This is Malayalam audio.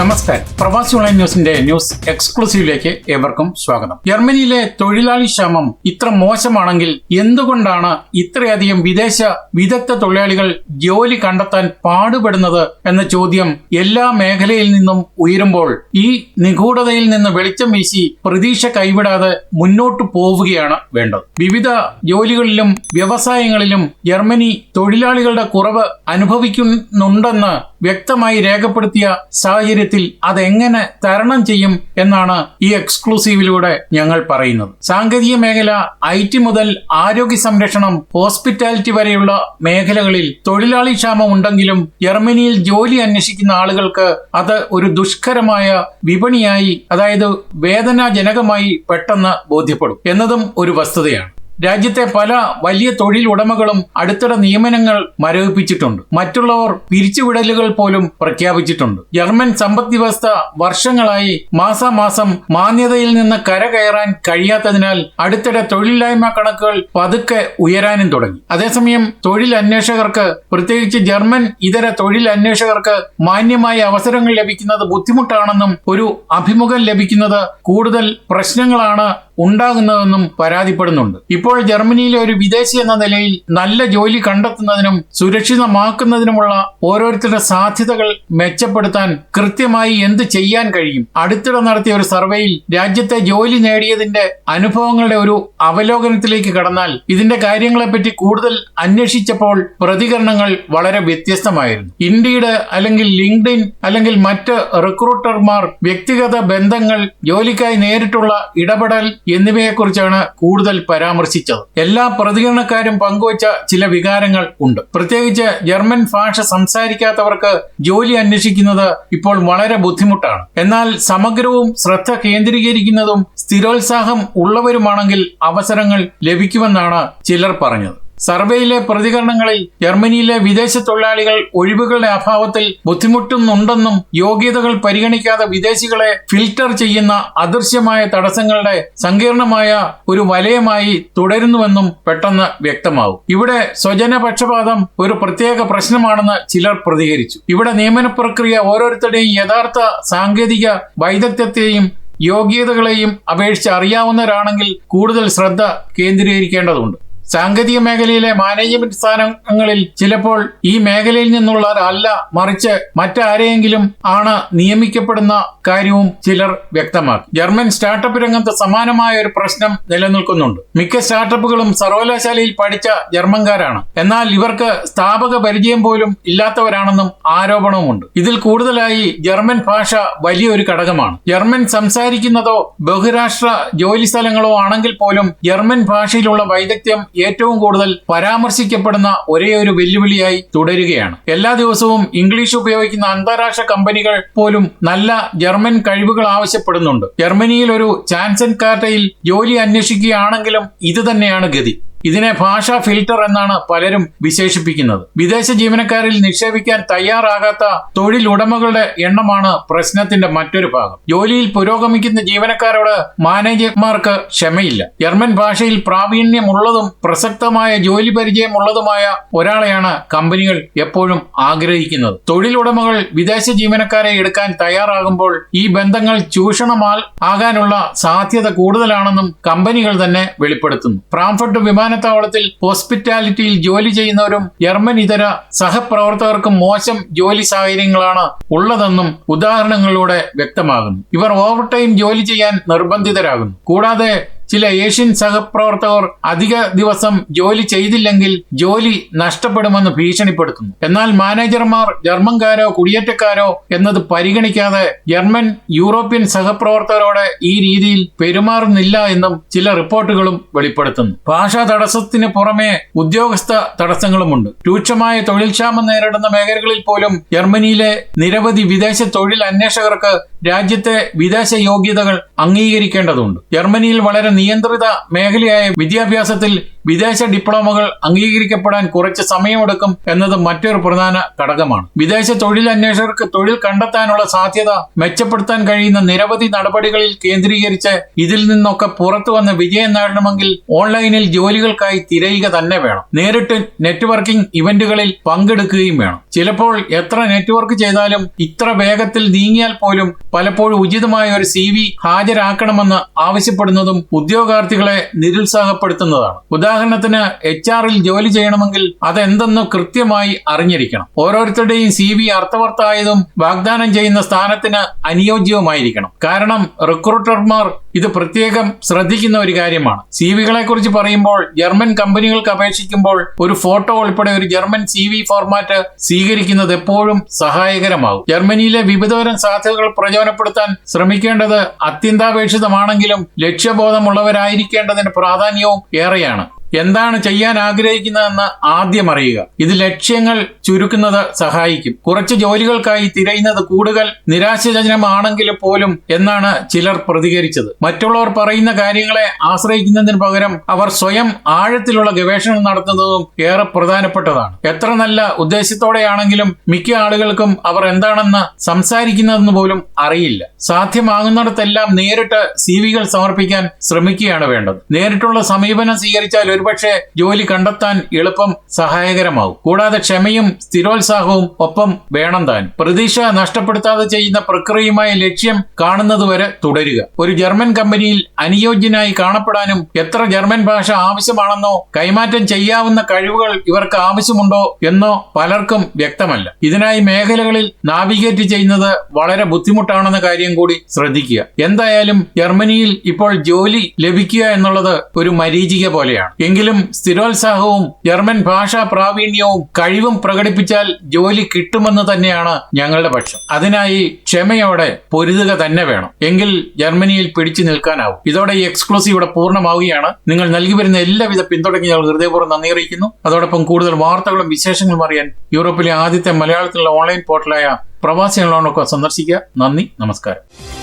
നമസ്കാരം. പ്രവാസി ഓൺലൈൻ ന്യൂസിന്റെ ന്യൂസ് എക്സ്ക്ലൂസീവിലേക്ക് ഏവർക്കും സ്വാഗതം. ജർമ്മനിയിലെ തൊഴിലാളി ക്ഷാമം ഇത്ര മോശമാണെങ്കിൽ എന്തുകൊണ്ടാണ് ഇത്രയധികം വിദേശ വിദഗ്ധ തൊഴിലാളികൾ ജോലി കണ്ടെത്താൻ പാടുപെടുന്നത് എന്ന ചോദ്യം എല്ലാ മേഖലയിൽ നിന്നും ഉയരുമ്പോൾ ഈ നിഗൂഢതയിൽ നിന്ന് വെളിച്ചം വീശി പ്രതീക്ഷ കൈവിടാതെ മുന്നോട്ടു പോവുകയാണ് വേണ്ടത്. വിവിധ ജോലികളിലും വ്യവസായങ്ങളിലും ജർമ്മനി തൊഴിലാളികളുടെ കുറവ് അനുഭവിക്കുന്നുണ്ടെന്ന് വ്യക്തമായി രേഖപ്പെടുത്തിയ സാഹചര്യത്തിൽ അതെങ്ങനെ തരണം ചെയ്യും എന്നാണ് ഈ എക്സ്ക്ലൂസീവിലൂടെ ഞങ്ങൾ പറയുന്നത്. സാങ്കേതിക മേഖല ഐ ടി മുതൽ ആരോഗ്യ സംരക്ഷണം ഹോസ്പിറ്റാലിറ്റി വരെയുള്ള മേഖലകളിൽ തൊഴിലാളി ക്ഷാമം ഉണ്ടെങ്കിലും ജർമ്മനിയിൽ ജോലി അന്വേഷിക്കുന്ന ആളുകൾക്ക് അത് ഒരു ദുഷ്കരമായ വിപണിയായി അതായത് വേദനാജനകമായി പെട്ടെന്ന് ബോധ്യപ്പെടും. എന്നതും ഒരു വസ്തുതയാണ്. രാജ്യത്തെ പല വലിയ തൊഴിൽ ഉടമകളും അടുത്തിടെ നിയമനങ്ങൾ മരവിപ്പിച്ചിട്ടുണ്ട്. മറ്റുള്ളവർ പിരിച്ചുവിടലുകൾ പോലും പ്രഖ്യാപിച്ചിട്ടുണ്ട്. ജർമ്മൻ സമ്പദ് വ്യവസ്ഥ വർഷങ്ങളായി മാസാമാസം മാന്യതയിൽ നിന്ന് കരകയറാൻ കഴിയാത്തതിനാൽ അടുത്തിടെ തൊഴിലില്ലായ്മ കണക്കുകൾ പതുക്കെ ഉയരാനും തുടങ്ങി. അതേസമയം തൊഴിൽ അന്വേഷകർക്ക് പ്രത്യേകിച്ച് ജർമ്മൻ ഇതര തൊഴിൽ അന്വേഷകർക്ക് മാന്യമായ അവസരങ്ങൾ ലഭിക്കുന്നത് ബുദ്ധിമുട്ടാണെന്നും ഒരു അഭിമുഖം ലഭിക്കുന്നത് കൂടുതൽ പ്രശ്നങ്ങളാണ് ഉണ്ടാകുന്നതെന്നും പരാതിപ്പെടുന്നുണ്ട്. ഇപ്പോൾ ജർമ്മനിയിലെ ഒരു വിദേശി എന്ന നിലയിൽ നല്ല ജോലി കണ്ടെത്തുന്നതിനും സുരക്ഷിതമാക്കുന്നതിനുമുള്ള ഓരോരുത്തരുടെ സാധ്യതകൾ മെച്ചപ്പെടുത്താൻ കൃത്യമായി എന്ത് ചെയ്യാൻ കഴിയും? അടുത്തിടെ നടത്തിയ ഒരു സർവേയിൽ രാജ്യത്തെ ജോലി നേടിയതിന്റെ അനുഭവങ്ങളുടെ ഒരു അവലോകനത്തിലേക്ക് കടന്നാൽ ഇതിന്റെ കാര്യങ്ങളെപ്പറ്റി കൂടുതൽ അന്വേഷിച്ചപ്പോൾ പ്രതികരണങ്ങൾ വളരെ വ്യത്യസ്തമായിരുന്നു. ഇൻഡീഡ് അല്ലെങ്കിൽ ലിങ്ക്ഡിൻ അല്ലെങ്കിൽ മറ്റ് റിക്രൂട്ടർമാർ വ്യക്തിഗത ബന്ധങ്ങൾ ജോലിക്കായി നേരിട്ടുള്ള ഇടപെടൽ എന്നിവയെക്കുറിച്ചാണ് കൂടുതൽ പരാമർശിച്ചത്. എല്ലാ പ്രതികരണക്കാരും പങ്കുവച്ച ചില വികാരങ്ങൾ ഉണ്ട്. പ്രത്യേകിച്ച് ജർമ്മൻ ഭാഷ സംസാരിക്കാത്തവർക്ക് ജോലി അന്വേഷിക്കുന്നത് ഇപ്പോൾ വളരെ ബുദ്ധിമുട്ടാണ്. എന്നാൽ സമഗ്രവും ശ്രദ്ധ കേന്ദ്രീകരിക്കുന്നതും സ്ഥിരോത്സാഹം ഉള്ളവരുമാണെങ്കിൽ അവസരങ്ങൾ ലഭിക്കുമെന്നാണ് ചിലർ പറഞ്ഞത്. സർവേയിലെ പ്രതികരണങ്ങളിൽ ജർമ്മനിയിലെ വിദേശ തൊഴിലാളികൾ ഒഴിവുകളുടെ അഭാവത്തിൽ ബുദ്ധിമുട്ടുന്നുണ്ടെന്നും യോഗ്യതകൾ പരിഗണിക്കാതെ വിദേശികളെ ഫിൽട്ടർ ചെയ്യുന്ന അദൃശ്യമായ തടസ്സങ്ങളുടെ സങ്കീർണമായ ഒരു വലയമായി തുടരുന്നുവെന്നും പെട്ടെന്ന് വ്യക്തമാവും. ഇവിടെ സ്വജനപക്ഷപാതം ഒരു പ്രത്യേക പ്രശ്നമാണെന്ന് ചിലർ പ്രതികരിച്ചു. ഇവിടെ നിയമന പ്രക്രിയ ഓരോരുത്തരുടെയും യഥാർത്ഥ സാങ്കേതിക വൈദഗ്ധ്യത്തെയും യോഗ്യതകളെയും അപേക്ഷിച്ച് അറിയാവുന്നവരാണെങ്കിൽ കൂടുതൽ ശ്രദ്ധ കേന്ദ്രീകരിക്കേണ്ടതുണ്ട്. സാങ്കേതിക മേഖലയിലെ മാനേജ്മെന്റ് സ്ഥാനങ്ങളിൽ ചിലപ്പോൾ ഈ മേഖലയിൽ നിന്നുള്ളവരല്ല മറിച്ച് മറ്റാരെയെങ്കിലും ആണ് നിയമിക്കപ്പെടുന്ന കാര്യവും ചിലർ വ്യക്തമാക്കി. ജർമ്മൻ സ്റ്റാർട്ടപ്പ് രംഗത്ത് സമാനമായ ഒരു പ്രശ്നം നിലനിൽക്കുന്നുണ്ട്. മിക്ക സ്റ്റാർട്ടപ്പുകളും സർവകലാശാലയിൽ പഠിച്ച ജർമ്മൻകാരാണ്. എന്നാൽ ഇവർക്ക് സ്ഥാപക പരിചയം പോലും ഇല്ലാത്തവരാണെന്നും ആരോപണവുമുണ്ട്. ഇതിൽ കൂടുതലായി ജർമ്മൻ ഭാഷ വലിയൊരു ഘടകമാണ്. ജർമ്മൻ സംസാരിക്കുന്നതോ ബഹുരാഷ്ട്ര ജോലി സ്ഥലങ്ങളോ ആണെങ്കിൽ പോലും ജർമ്മൻ ഭാഷയിലുള്ള വൈദഗ്ധ്യം ഏറ്റവും കൂടുതൽ പരാമർശിക്കപ്പെടുന്ന ഒരേ ഒരു വെല്ലുവിളിയായി തുടരുകയാണ്. എല്ലാ ദിവസവും ഇംഗ്ലീഷ് ഉപയോഗിക്കുന്ന അന്താരാഷ്ട്ര കമ്പനികൾ പോലും നല്ല ജർമ്മൻ കഴിവുകൾ ആവശ്യപ്പെടുന്നുണ്ട്. ജർമ്മനിയിൽ ഒരു ചാൻസൻ കാർട്ടയിൽ ജോലി അന്വേഷിക്കുകയാണെങ്കിലും ഇത് തന്നെയാണ് ഗതി. ഇതിനെ ഭാഷാ ഫിൽട്ടർ എന്നാണ് പലരും വിശേഷിപ്പിക്കുന്നത്. വിദേശ ജീവനക്കാരിൽ നിക്ഷേപിക്കാൻ തയ്യാറാകാത്ത തൊഴിലുടമകളുടെ എണ്ണമാണ് പ്രശ്നത്തിന്റെ മറ്റൊരു ഭാഗം. ജോലിയിൽ പുരോഗമിക്കുന്ന ജീവനക്കാരോട് മാനേജർമാർക്ക് ക്ഷമയില്ല. ജർമ്മൻ ഭാഷയിൽ പ്രാവീണ്യമുള്ളതും പ്രസക്തമായ ജോലി പരിചയമുള്ളതുമായ ഒരാളെയാണ് കമ്പനികൾ എപ്പോഴും ആഗ്രഹിക്കുന്നത്. തൊഴിലുടമകൾ വിദേശ ജീവനക്കാരെ എടുക്കാൻ തയ്യാറാകുമ്പോൾ ഈ ബന്ധങ്ങൾ ചൂഷണമാൽ ആകാനുള്ള സാധ്യത കൂടുതലാണെന്നും കമ്പനികൾ തന്നെ വെളിപ്പെടുത്തുന്നു. ഫ്രാങ്ക്ഫർട്ട് വിമാന വിമാനത്താവളത്തിൽ ഹോസ്പിറ്റാലിറ്റിയിൽ ജോലി ചെയ്യുന്നവരും ജർമ്മൻ ഇതര സഹപ്രവർത്തകർക്കും മോശം ജോലി സാഹചര്യങ്ങളാണ് ഉള്ളതെന്നും ഉദാഹരണങ്ങളിലൂടെ വ്യക്തമാകുന്നു. ഇവർ ഓവർ ടൈം ജോലി ചെയ്യാൻ നിർബന്ധിതരാകുന്നു. കൂടാതെ ചില ഏഷ്യൻ സഹപ്രവർത്തകർ അധിക ദിവസം ജോലി ചെയ്തില്ലെങ്കിൽ ജോലി നഷ്ടപ്പെടുമെന്ന് ഭീഷണിപ്പെടുത്തുന്നു. എന്നാൽ മാനേജർമാർ ജർമ്മൻകാരോ കുടിയേറ്റക്കാരോ എന്നത് പരിഗണിക്കാതെ ജർമ്മൻ യൂറോപ്യൻ സഹപ്രവർത്തകരോട് ഈ രീതിയിൽ പെരുമാറുന്നില്ല എന്നും ചില റിപ്പോർട്ടുകളും വെളിപ്പെടുത്തുന്നു. ഭാഷാ തടസ്സത്തിന് പുറമെ ഉദ്യോഗസ്ഥ തടസ്സങ്ങളുമുണ്ട്. രൂക്ഷമായ തൊഴിൽ ക്ഷാമം നേരിടുന്ന മേഖലകളിൽ പോലും ജർമ്മനിയിലെ നിരവധി വിദേശ തൊഴിൽ അന്വേഷകർക്ക് രാജ്യത്തെ വിദേശ യോഗ്യതകൾ അംഗീകരിക്കേണ്ടതുണ്ട്. ജർമ്മനിയിൽ വളരെ നിയന്ത്രിത മേഖലയായ വിദ്യാഭ്യാസത്തിൽ വിദേശ ഡിപ്ലോമകൾ അംഗീകരിക്കപ്പെടാൻ കുറച്ച് സമയമെടുക്കും എന്നത് മറ്റൊരു പ്രധാന ഘടകമാണ്. വിദേശ തൊഴിൽ അന്വേഷകർക്ക് തൊഴിൽ കണ്ടെത്താനുള്ള സാധ്യത മെച്ചപ്പെടുത്താൻ കഴിയുന്ന നിരവധി നടപടികളിൽ കേന്ദ്രീകരിച്ച് ഇതിൽ നിന്നൊക്കെ പുറത്തു വന്ന് വിജയം നേടണമെങ്കിൽ ഓൺലൈനിൽ ജോലികൾക്കായി തിരയുക തന്നെ വേണം. നേരിട്ട് നെറ്റ്വർക്കിംഗ് ഇവന്റുകളിൽ പങ്കെടുക്കുകയും വേണം. ചിലപ്പോൾ എത്ര നെറ്റ്വർക്ക് ചെയ്താലും ഇത്ര വേഗത്തിൽ നീങ്ങിയാൽ പോലും പലപ്പോഴും ഉചിതമായ ഒരു സി വി ഹാജരാക്കണമെന്ന് ആവശ്യപ്പെടുന്നതും ഉദ്യോഗാർത്ഥികളെ നിരുത്സാഹപ്പെടുത്തുന്നതാണ്. ഉദാഹരണത്തിന് എച്ച് ആറിൽ ജോലി ചെയ്യണമെങ്കിൽ അതെന്തെന്ന് കൃത്യമായി അറിഞ്ഞിരിക്കണം. ഓരോരുത്തരുടെയും സി വി അർത്ഥവത്തായതും വാഗ്ദാനം ചെയ്യുന്ന സ്ഥാനത്തിന് അനുയോജ്യവുമായിരിക്കണം. കാരണം റിക്രൂട്ടർമാർ ഇത് പ്രത്യേകം ശ്രദ്ധിക്കുന്ന ഒരു കാര്യമാണ്. സി വികളെ കുറിച്ച് പറയുമ്പോൾ ജർമ്മൻ കമ്പനികൾക്ക് അപേക്ഷിക്കുമ്പോൾ ഒരു ഫോട്ടോ ഉൾപ്പെടെ ഒരു ജർമ്മൻ സി വി ഫോർമാറ്റ് സ്വീകരിക്കുന്നത് എപ്പോഴും സഹായകരമാകും. ജർമ്മനിയിലെ വിവിധതരം സാധ്യതകൾ പ്രയോജനപ്പെടുത്താൻ ശ്രമിക്കേണ്ടത് അത്യന്താപേക്ഷിതമാണെങ്കിലും ലക്ഷ്യബോധമുള്ളവരായിരിക്കേണ്ടതിന് പ്രാധാന്യവും ഏറെയാണ്. എന്താണ് ചെയ്യാൻ ആഗ്രഹിക്കുന്നതെന്ന് ആദ്യം അറിയുക. ഇത് ലക്ഷ്യങ്ങൾ ചുരുക്കുന്നത് സഹായിക്കും. കുറച്ച് ജോലികൾക്കായി തിരയുന്നത് കൂടുതൽ നിരാശജനകമാണെങ്കിൽ പോലും എന്നാണ് ചിലർ പ്രതികരിച്ചത്. മറ്റുള്ളവർ പറയുന്ന കാര്യങ്ങളെ ആശ്രയിക്കുന്നതിന് പകരം അവർ സ്വയം ആഴത്തിലുള്ള ഗവേഷണം നടത്തുന്നതും ഏറെ പ്രധാനപ്പെട്ടതാണ്. എത്ര നല്ല ഉദ്ദേശത്തോടെയാണെങ്കിലും മിക്ക ആളുകൾക്കും അവർ എന്താണെന്ന് സംസാരിക്കുന്നതെന്ന് പോലും അറിയില്ല. സാധ്യമാകുന്നിടത്തെല്ലാം നേരിട്ട് സി വികൾ സമർപ്പിക്കാൻ ശ്രമിക്കുകയാണ് വേണ്ടത്. നേരിട്ടുള്ള സമീപനം സ്വീകരിച്ചാൽ ഒരുപക്ഷെ ജോലി കണ്ടെത്താൻ എളുപ്പം സഹായകരമാവും. കൂടാതെ ക്ഷമയും സ്ഥിരോത്സാഹവും ഒപ്പം വേണം താൻ പ്രതീക്ഷ നഷ്ടപ്പെടുത്താതെ ചെയ്യുന്ന പ്രക്രിയയുമായ ലക്ഷ്യം കാണുന്നതുവരെ തുടരുക. ഒരു ജർമ്മൻ കമ്പനിയിൽ അനുയോജ്യനായി കാണപ്പെടാനും എത്ര ജർമ്മൻ ഭാഷ ആവശ്യമാണെന്നോ കൈമാറ്റം ചെയ്യാവുന്ന കഴിവുകൾ ഇവർക്ക് ആവശ്യമുണ്ടോ എന്നോ പലർക്കും വ്യക്തമല്ല. ഇതിനായി മേഖലകളിൽ നാവിഗേറ്റ് ചെയ്യുന്നത് വളരെ ബുദ്ധിമുട്ടാണെന്ന കാര്യം കൂടി ശ്രദ്ധിക്കുക. എന്തായാലും ജർമ്മനിയിൽ ഇപ്പോൾ ജോലി ലഭിക്കുക എന്നുള്ളത് ഒരു മരീചിക പോലെയാണ്. എങ്കിലും സ്ഥിരോത്സാഹവും ജർമ്മൻ ഭാഷാ പ്രാവീണ്യവും കഴിവും പ്രകടിപ്പിച്ചാൽ ജോലി കിട്ടുമെന്ന് തന്നെയാണ് ഞങ്ങളുടെ പക്ഷം. അതിനായി ക്ഷമയോടെ പൊരുതുക തന്നെ വേണം. എങ്കിൽ ജർമ്മനിയിൽ പിടിച്ചു നിൽക്കാനാവും. ഇതോടെ ഈ എക്സ്ക്ലൂസീവ് ഇവിടെ പൂർണമാവുകയാണ്. നിങ്ങൾ നൽകി വരുന്ന എല്ലാവിധ പിന്തുണയ്ക്ക് ഞങ്ങൾ ഹൃദയപൂർവം നന്ദി അറിയിക്കുന്നു. അതോടൊപ്പം കൂടുതൽ വാർത്തകളും വിശേഷങ്ങളും അറിയാൻ യൂറോപ്പിലെ ആദ്യത്തെ മലയാളത്തിലുള്ള ഓൺലൈൻ പോർട്ടലായ പ്രവാസി ഓൺലൈനൊക്കെ സന്ദർശിക്കുക. നന്ദി നമസ്കാരം.